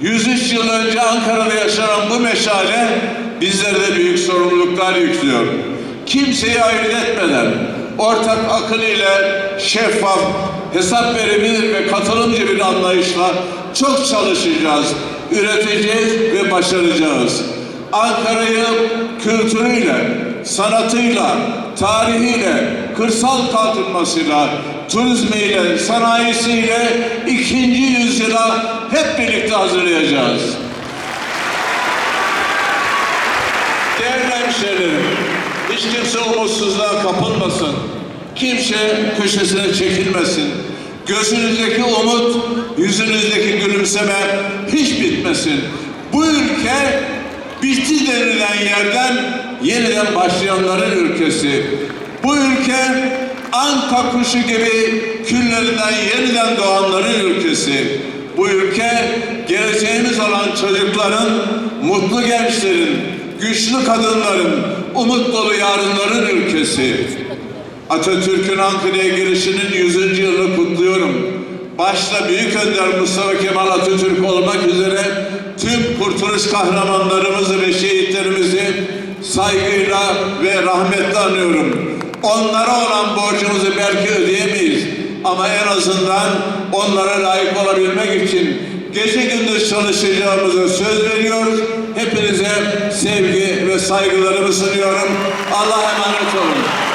103 yıl önce Ankara'da yaşanan bu meşale bizlere de büyük sorumluluklar yüklüyor. Kimseyi ayırt etmeden ortak akıl ile şeffaf, hesap verebilir ve katılımcı bir anlayışla çok çalışacağız, üreteceğiz ve başaracağız. Ankara'yı kültürüyle, sanatıyla, tarihiyle, kırsal kalkınmasıyla, turizmiyle, sanayisiyle ikinci yüzyıla hep birlikte hazırlayacağız. Değerli hemşehrilerim, hiç kimse umutsuzluğa kapılmasın. Kimse köşesine çekilmesin. Gözünüzdeki umut, yüzünüzdeki gülümseme hiç bitmesin. Bu ülke bitti denilen yerden yeniden başlayanların ülkesi. Bu ülke anka kuşu gibi küllerinden yeniden doğanların ülkesi. Bu ülke geleceğimiz olan çocukların, mutlu gençlerin, güçlü kadınların, umut dolu yarınların ülkesi. Atatürk'ün Ankara'ya girişinin 100. yılını kutluyorum. Başta Büyük Önder Mustafa Kemal Atatürk olmak üzere tüm kurtuluş kahramanlarımızı ve şehitlerimizi saygıyla ve rahmetle anıyorum. Onlara olan borcumuzu belki ödeyemeyiz. Ama en azından onlara layık olabilmek için gece gündüz çalışacağımıza söz veriyoruz. Hepinize sevgi ve saygılarımı sunuyorum. Allah'a emanet olun.